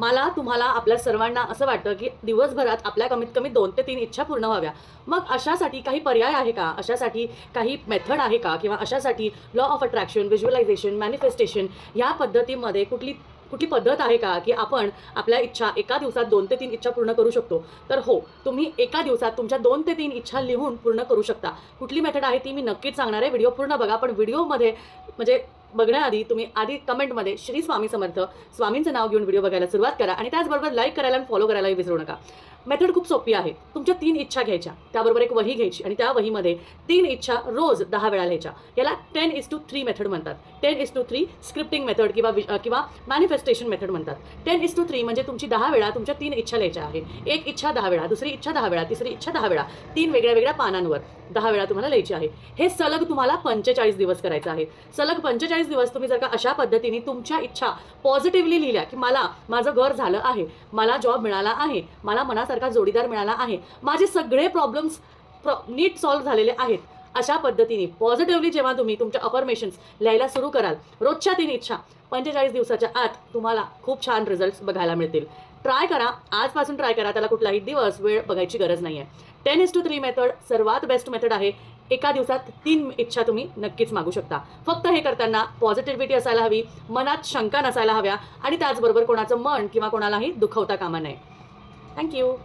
मला तुम्हाला आपल्या सर्वांना असं वाटतं की दिवसभरात आपल्या कमीत कमी दोन ते तीन इच्छा पूर्ण व्हाव्या. मग अशासाठी काही पर्याय आहे का? अशासाठी काही मेथड आहे का? किंवा अशासाठी law of attraction visualisation manifestation ह्या पद्धतीमध्ये कुठली कुठली पद्धत आहे का की आपण आपल्या इच्छा एका दिवसात दोन ते तीन इच्छा पूर्ण करू शकतो? तर हो तुम्ही एका दिवसात तुमच्या दोन ते तीन इच्छा लिहून पूर्ण करू शकता. कुठली मेथड आहे ती मी नक्कीच सांगणार आहे. व्हिडिओ पूर्ण बघा पण व्हिडिओमध्ये म्हणजे बघण्याआधी तुम्ही आधी कमेंटमध्ये श्री स्वामी समर्थ स्वामींचं नाव घेऊन व्हिडिओ बघायला सुरुवात करा आणि त्याचबरोबर लाईक करायला आणि फॉलो करायलाही विसरू नका. मेथड खूप सोपी आहे. तुमच्या तीन इच्छा घ्यायच्या. त्याबरोबर एक वही घ्यायची आणि त्या वहीमध्ये तीन इच्छा रोज दहा वेळा लिहायच्या. याला ten is two three method म्हणतात. Ten is two three scripting method किंवा किंवा मॅनिफेस्टेशन मेथड म्हणतात. टेन इज टू थ्री म्हणजे तुमची दहा वेळा तुमच्या तीन इच्छा लिहायच्या आहे. एक इच्छा दहा वेळा दुसरी इच्छा दहा वेळा तिसरी इच्छा दहा वेळा तीन वेगळ्या वेगळ्या पानांवर दहा वेळा तुम्हाला लिहायची आहे. हे सलग तुम्हाला पंचेचाळीस दिवस करायचं आहे. सलग पंचेचाळीस दिवस तुम्ही जर का अशा पद्धतीने तुमच्या इच्छा पॉझिटिव्हली लिहिल्या की मला माझं घर झालं आहे मला जॉब मिळाला आहे मला मनात माझ्यासारखा जोडीदार मिळाला आहे. माझे सगळे प्रॉब्लेम्स प्रॉ नीट सॉल्व्ह झालेले आहेत. अशा पद्धतीने पॉझिटिव्हली जेव्हा तुम्ही तुमच्या अफर्मेशन्स लिहायला सुरू कराल रोजच्या तीन इच्छा पंचेचाळीस दिवसाच्या आत तुम्हाला खूप छान रिझल्ट्स बघायला मिळतील. ट्राय करा. आजपासून ट्राय करा. त्याला कुठलाही दिवस वेळ बघायची गरज नाही आहे ten is two three method सर्वात बेस्ट मेथड आहे. एका दिवसात तीन इच्छा तुम्ही नक्कीच मागू शकता. फक्त हे करताना पॉझिटिव्हिटी असायला हवी मनात शंका नसायला हव्या आणि त्याचबरोबर कोणाचं मन किंवा कोणालाही दुखवता कामा नये. Thank you.